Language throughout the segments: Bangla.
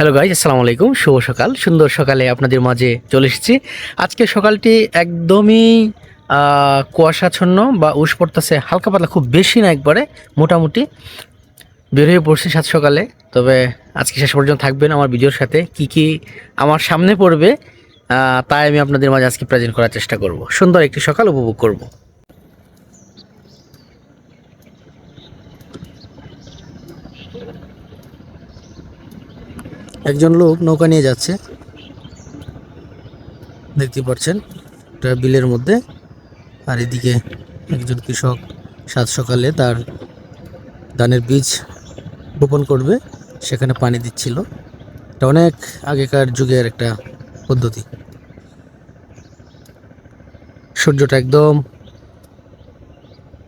হ্যালো গাইজ আসসালামু আলাইকুম। শুভ সকাল। সুন্দর সকালে আপনাদের মাঝে চলে এসেছি। আজকে সকালটি একদমই কুয়াশাচ্ছন্ন বা উস পড়তেছে, হালকা পাতলা, খুব বেশি না একবারে, মোটামুটি। বের হয়ে পড়ছি সাত সকালে। তবে আজকে শেষ পর্যন্ত থাকবেন আমার ভিডিওর সাথে। কি কি আমার সামনে পড়বে তাই আমি আপনাদের মাঝে আজকে প্রেজেন্ট করার চেষ্টা করব। সুন্দর একটি সকাল উপভোগ করব। একজন লোক নৌকা নিয়ে যাচ্ছে। দেখতে পাচ্ছেন এটা বিলের মধ্যে। আর এদিকে একজন কৃষক সাত সকালে তার ধানের বীজ বপন করবে, সেখানে পানি দিচ্ছিল। এটা অনেক আগেকার যুগের একটা পদ্ধতি। সূর্যটা একদম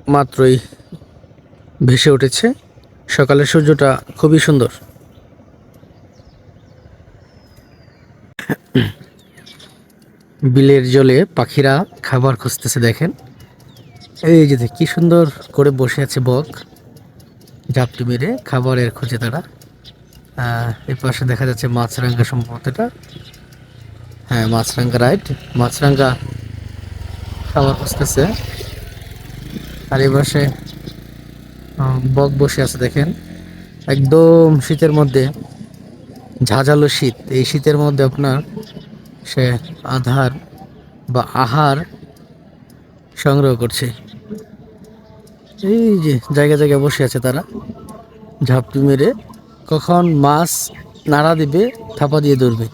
মাত্রই ভেসে উঠেছে। সকালের সূর্যটা খুবই সুন্দর। বিলের জলে পাখিরা খাবার খুঁজতেছে, দেখেন। এই যে কি সুন্দর করে বসে আছে বক ঝাপটি মেরে খাবারের খোঁজে তারা। এর পাশে দেখা যাচ্ছে মাছরাঙ্গা সম্ভবত এটা। হ্যাঁ মাছরাঙ্গা, রাইট। মাছরাঙ্গা খাবার খুঁজতেছে। আর এই পাশে বক বসে আছে, দেখেন। একদম শীতের মধ্যে, ঝাঁঝালো শীত। এই শীতের মধ্যে আপনার সে আধার বা আহার সংগ্রহ করছে। এই যে জায়গা জায়গায় বসে আছে তারা। ঝাপটি মেরে কখন মাছ নাড়া দিবে, থাপা দিয়ে ধরবে।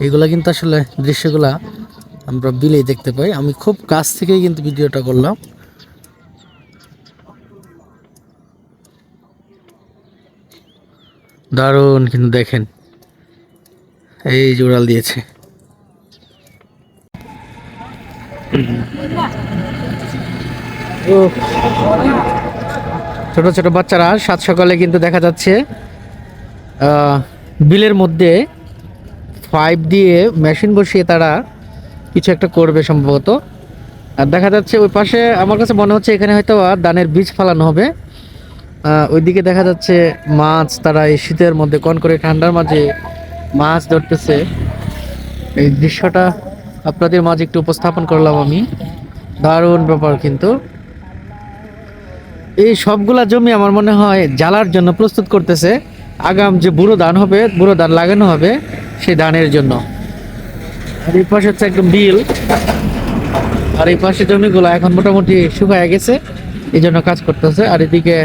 এগুলা কিন্তু আসলে দৃশ্যগুলা আমরা বিলেই দেখতে পাই। আমি খুব কাছ থেকেই কিন্তু ভিডিওটা করলাম। দারুণ কিন্তু দেখেন। এই জোড়াল দিয়েছে। ছোট ছোট বাচ্চারা সাত সকালে কিন্তু দেখা যাচ্ছে বিলের মধ্যে পাইপ দিয়ে মেশিন বসিয়ে তারা কিছু একটা করবে সম্ভবত। আর দেখা যাচ্ছে ওই পাশে আমার কাছে মনে হচ্ছে এখানে হয়তো ধানের বীজ ফালানো হবে। ওইদিকে দেখা যাচ্ছে মাছ, তারা এই শীতের মধ্যে কন করে ঠান্ডার মাঝে মাছ ধরতেছে। এই দৃশ্যটা আপনাদের মাঝে একটু উপস্থাপন করলাম আমি। দারুণ ব্যাপার কিন্তু। এই সবগুলা জমি আমার মনে হয় জ্বালার জন্য প্রস্তুত করতেছে। আগাম যে বুড়ো ধান হবে, বুড়ো ধান লাগানো হবে সেই ধানের জন্য। আর এই পাশে হচ্ছে একদম বিল। আর এই পাশে জমিগুলো এখন মোটামুটি শুকায় গেছে এই জন্য কাজ করতেছে। আর এদিকে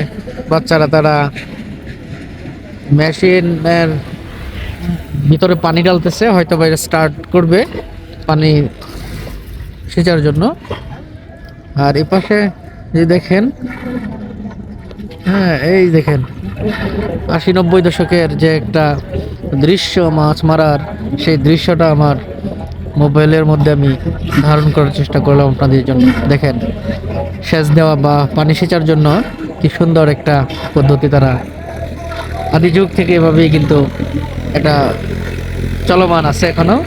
বাচ্চারা তারা মেশিনের ভিতরে পানি ডালতেছে হয়তো বাইরে স্টার্ট করবে পানি সেচার জন্য। আর এই পাশে যে দেখেন হ্যাঁ এই দেখেন আশি নব্বই দশকের যে একটা দৃশ্য মাছ মারার, সেই দৃশ্যটা আমার মোবাইলের মধ্যে আমি ধারণ করার চেষ্টা করলাম আপনাদের জন্য। দেখেন, সেচ দেওয়া বা পানি সেচার জন্য কি সুন্দর একটা পদ্ধতি তারা আদি যুগ থেকে এভাবেই কিন্তু এটা চলমান আছে এখনও।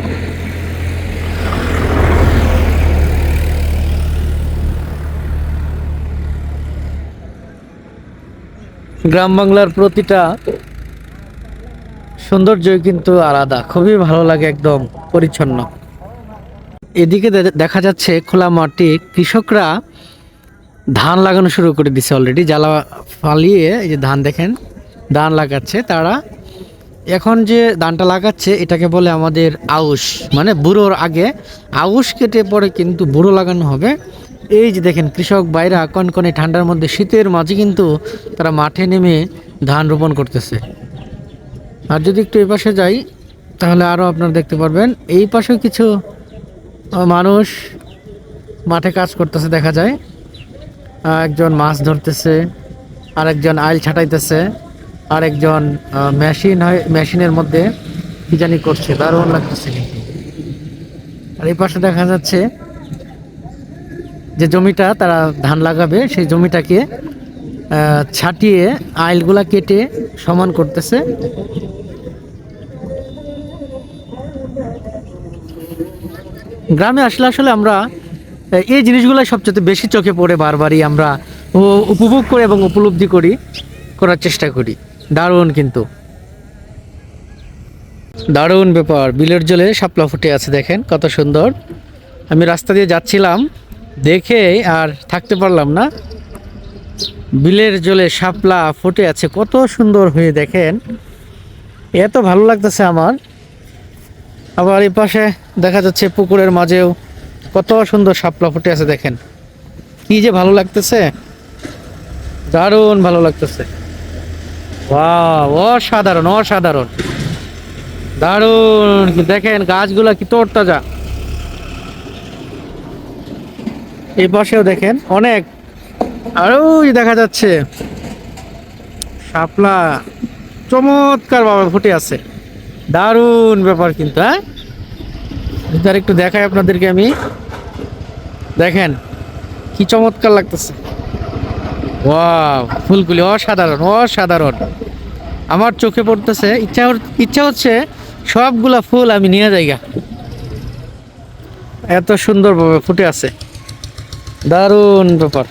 গ্রাম বাংলার প্রতিটা সৌন্দর্যই কিন্তু আলাদা। খুবই ভালো লাগে একদম পরিচ্ছন্ন। এদিকে দেখা যাচ্ছে খোলা মাটি কৃষকরা ধান লাগানো শুরু করে দিছে অলরেডি জ্বালা ফালিয়ে এই যে ধান দেখেন, ধান লাগাচ্ছে তারা। এখন যে ধানটা লাগাচ্ছে, এটাকে বলে আমাদের আউশ। মানে বুড়োর আগে আউশ কেটে পরে কিন্তু বুড়ো লাগানো হবে। এই যে দেখেন, কৃষক বাইরা কনকনে ঠান্ডার মধ্যে শীতের মাঝে কিন্তু তারা মাঠে নেমে ধান রোপণ করতেছে। আর যদি একটু এই পাশে যাই, তাহলে আরও আপনারা দেখতে পারবেন, এই পাশেও কিছু মানুষ মাঠে কাজ করতেছে দেখা যায়। একজন মাছ ধরতেছে, আরেকজন আইল ছাটাইতেছে, আরেকজন মেশিন হয়, মেশিনের মধ্যে কি জানি করছে, দারুণ লাগতেছে কিন্তু। আর এই পাশে দেখা যাচ্ছে যে জমিটা তারা ধান লাগাবে, সেই জমিটাকে ছাটিয়ে আইলগুলা কেটে সমান করতেছে। গ্রামে আসলে আসলে আমরা এই জিনিসগুলো সবচেয়ে বেশি চোখে পড়ে বারবারই আমরা উপভোগ করি এবং উপলব্ধি করি, করার চেষ্টা করি। দারুণ কিন্তু। দারুণ ব্যাপার। বিলের জলে শাপলা ফুটে আছে দেখেন, কত সুন্দর। আমি রাস্তা দিয়ে যাচ্ছিলাম দেখে আর থাকতে পারলাম না। বিলের জলে শাপলা ফুটে আছে, কত সুন্দর হয়ে দেখেন। এত ভালো লাগতেছে আমার। আবার এই পাশে দেখা যাচ্ছে পুকুরের মাঝেও কত সুন্দর শাপলা ফুটে আছে দেখেন। কি যে ভালো লাগতেছে। দারুণ ভালো লাগতেছে। অসাধারণ অসাধারণ। দারুণ, দেখেন গাছগুলা কি তোর তাজা এই পাশেও দেখেন অনেক। আরও দেখা যাচ্ছে। শাপলা। চমৎকার বাবা, ফুটে আছে। দারুণ ব্যাপার কিন্তু হ্যাঁ? এটার একটু দেখাই আপনাদেরকে আমি। দেখেন, কি চমৎকার লাগতেছে। ওয়াও, ফুলগুলি অসাধারণ অসাধারণ। আমার চোখে পড়তেছে, ইচ্ছা ইচ্ছা হচ্ছে সবগুলা ফুল আমি নিয়ে যাইগা। এত সুন্দরভাবে ফুটে আছে। দারুণ ব্যাপার।